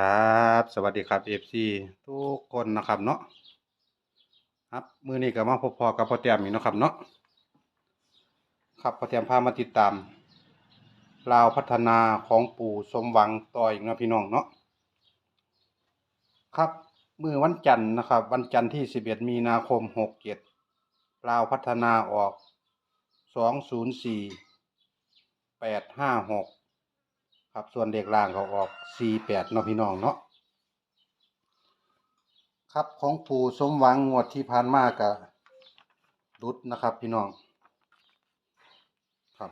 ครับ สวัสดีครับ FC ทุกคนนะครับเนาะครับมือนี้ก็มาพบพอกับพ่อแต้มอีกนะครับเนาะครับพ่อแต้มพามาติดตามลาวพัฒนาของปู่สมหวังต่ออีกนะพี่น้องเนาะครับมือวันจันทร์นะครับ วันจันทร์ที่11มีนาคม67ลาวพัฒนาออก204 856 ครับส่วนเลขล่างเขาออก48เนาะพี่น้องเนาะครับของปู่สมหวังงวดที่ผ่านมาก็รุดนะครับ พี่น้องครับ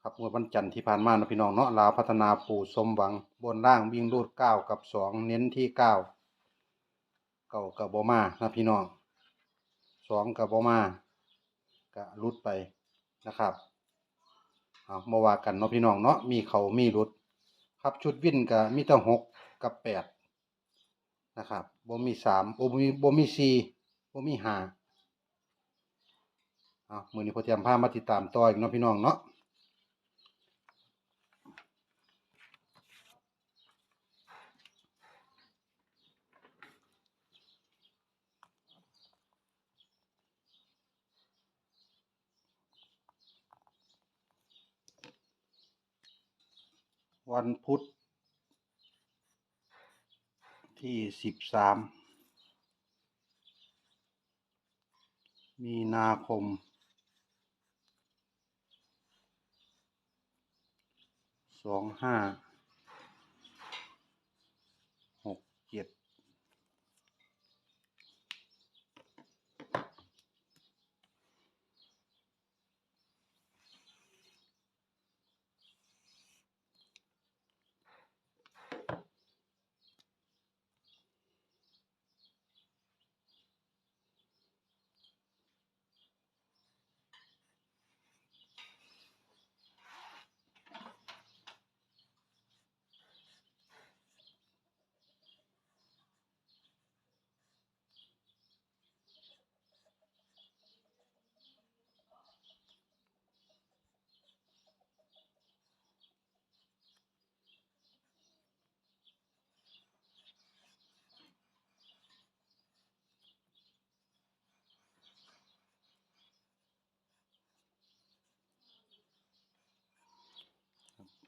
ครับงวดวันจันทร์ที่ผ่านมานะพี่น้องเนาะลาวพัฒนาปู่สมหวังบนล่างวิ่งรูดเก้ากับสองเน้นที่เก้าเก้ากับโบมานะพี่น้องสองกับโบมาก็รุดไปนะครับ เอามาว่ากันเนาะพี่น้องเนาะมีเขามีรุด ครับชุดวิ่นกับมีแต่หกกับแปดนะครับบ่มีสามบ่มีบ่มีสี่บ่มีห้าเอามือนี้พอเตรียมพามาติดตามต่ออีกเนาะพี่น้องเนาะ วันพุธที่สิบสามมีนาคมสองห้าหกเจ็ด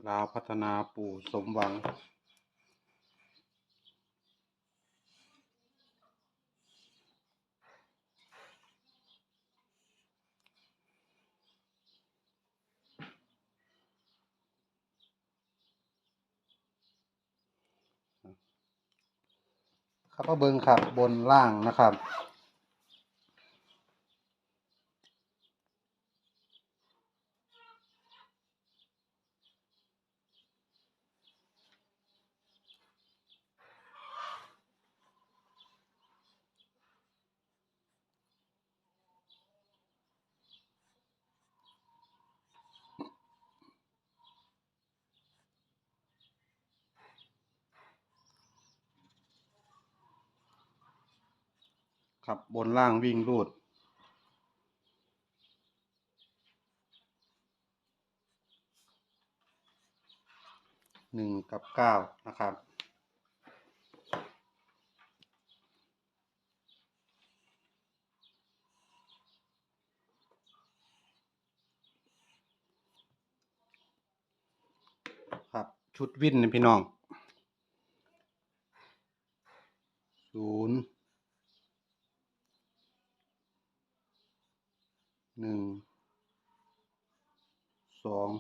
ลาวพัฒนาปู่สมหวัง ครับมาเบิงครับบนล่างนะครับ ครับบนล่างวิ่งรูด หนึ่งกับเก้านะครับ ครับชุดวิ่นนี่พี่น้องศูนย์ หนึ่งสอง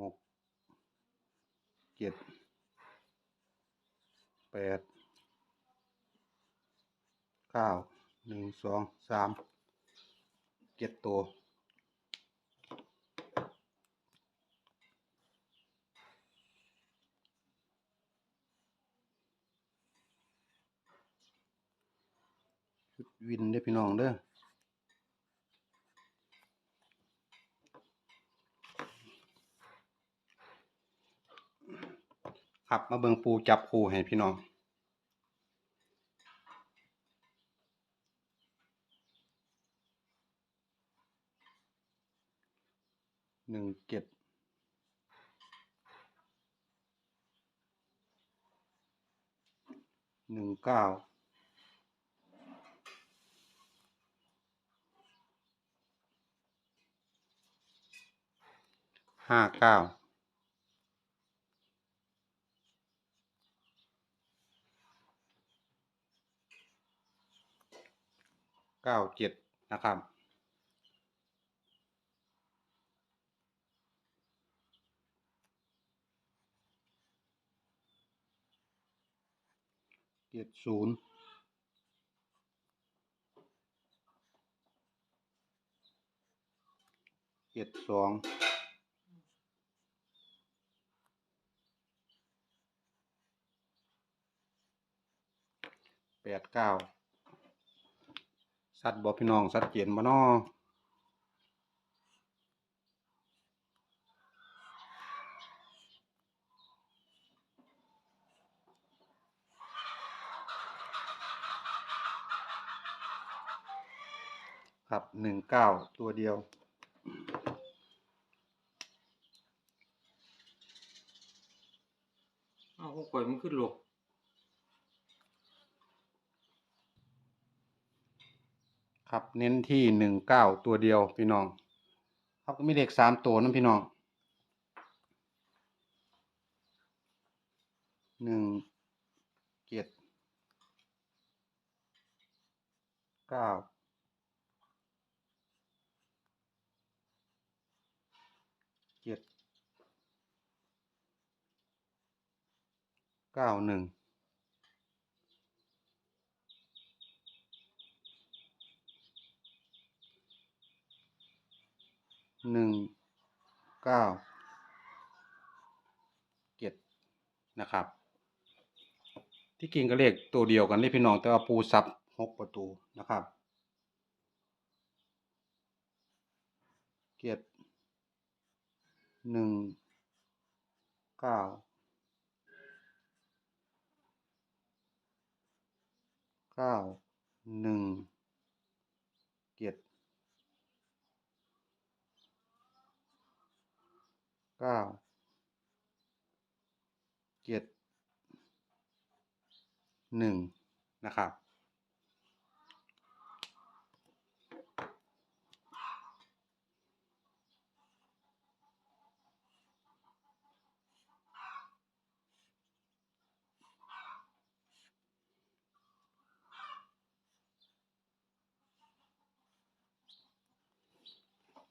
หกเจ็ดแปดเก้าหนึ่งสองสามเจ็ดตัว วินได้พี่น้องเด้อครับมาเบิงปูจับคู่ให้พี่น้องหหนึ่งเจ็ดหนึ่งเก้า ห้าเก้าเก้าเจ็ดนะครับ เจ็ดศูนย์เจ็ดสอง ปดเก้าสัตว์บอพี่น้อง สัตว์เจียนบ่นอครับหนึ่งเก้าตัวเดียวอ้าวของข่อยมันขึ้นหลก ครับเน้นที่หนึ่งเก้าตัวเดียวพี่น้องครับก็มีเลขสามตัวนั่นพี่น้องหนึ่งเจ็ดเก้าเจ็ดเก้าหนึ่ง หนึ่งเก้าเจ็ดนะครับ ที่กินก็เลขตัวเดียวกันเลยพี่น้องแต่ว่าปูซับหกประตูนะครับเจ็ดหนึ่งเก้าเก้าหนึ่งเจ็ด เก้าเจ็ดหนึ่งนะครับ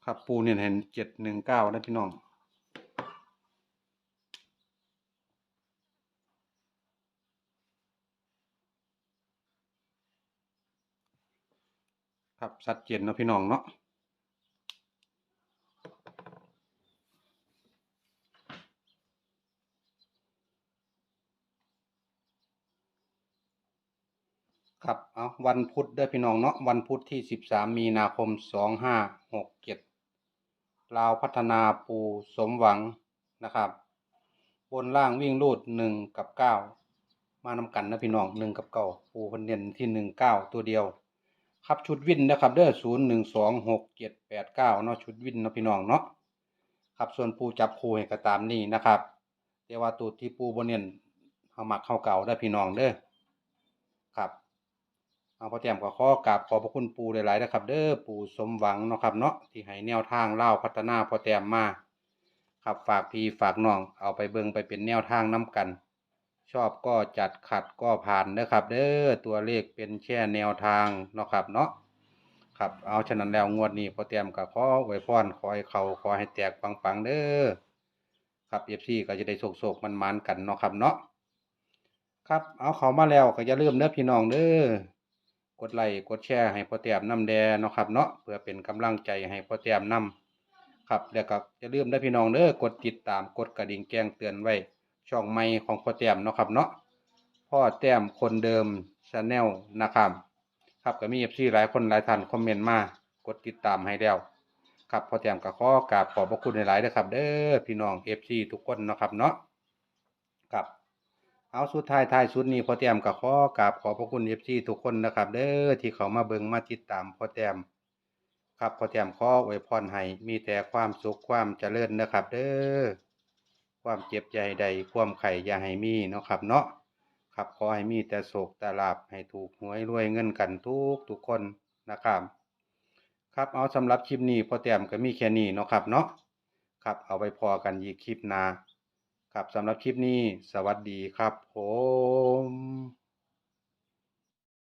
ครับปูเนี่ยเห็นเจ็ดหนึ่งเก้านะพี่น้อง ครับชัดเจนนะพี่น้องเนาะครับเอาวันพุธเด้อพี่น้องเนาะวันพุธที่สิบสามมีนาคมสองห้าหกเจ็ดลาวพัฒนาปูสมหวังนะครับ บนล่างวิ่งรูดหนึ่งกับเก้ามานำกันนะพี่น้องหนึ่งกับเก้าปูพันเด่นที่หนึ่งเก้าตัวเดียว ครับชุดวินนะครับเด้อศูนย์หนึ่งสองหกเจ็ดแปดเก้าเนาะชุดวินเนาะพี่น้องเนาะครับส่วนปูจับคู่ให้ก็ตามนี้นะครับแต่ว่าตัวที่ปูบนเน้นเอามักเข้าเก่าได้พี่น้องเด้อครับเอาพอแต้มก็ข้อกราบขอพระคุณปูหลายๆนะครับ เด้อปูสมหวังเนาะครับเนาะที่ให้แนวทางเล่าพัฒนาพอแต้มมาครับฝากพี่ฝากน้องเอาไปเบิงไปเป็นแนวทางน้กัน ชอบก็จัดขัดก็ผ่านนะครับ เด้อตัวเลขเป็นแค่แนวทางเนาะครับเนาะครับเอาฉะนั้นแล้วงวดนี้พอเตรียมกับขอไว้พรขอให้เขาขอให้แตกปังๆเด้อครับเอฟซีก็จะได้โศกๆมันๆกันเนาะครับเนาะครับเอาเขามาแล้วก็อย่าลืมเด้อพี่น้องเด้อกดไลค์กดแชร์ให้พอเตรียมนำแดเนาะครับเนาะเพื่อเป็นกำลังใจให้พอเตรียมนำครับแล้วก็อย่าลืมเด้อพี่น้องเด้อกดติดตามกดกระดิ่งแจ้งเตือนไว้ ช่องใหม่ของพ่อแต้มเนาะครับเนาะพ่อแต้มคนเดิมชาแนลนะครับครับก็มีเอฟซีหลายคนหลายท่านคอมเมนต์มากดติดตามให้แล้วครับพ่อแต้มก็ขอกราบขอบพระคุณหลายๆนะครับ เด้อพี่น้องเอฟซีทุกคนเนาะครับเนาะครับเอาสุดท้ายท้ายสุดนี้พ่อแต้มก็ขอกราบขอบพระคุณเอฟซีทุกคนนะครับ เด้อที่เขามาเบิ่งมาติดตามพ่อแต้มครับพ่อแต้มข้ออวยพรให้มีแต่ความสุขความเจริญนะครับ เด้อ ความเจ็บใจใดความไข่อย่าให้มีเนาะครับเนาะครับขอให้มีแต่โศกแต่ลาบให้ถูกหวยรวยเงินกันทุกทุกคนนะครับ ครับเอาสำหรับคลิปนี้พอแต้มก็มีแค่นี้เนาะครับเนาะครับเอาไปพอกันยีกคลิปนาครับสำหรับคลิปนี้สวัสดีครับผม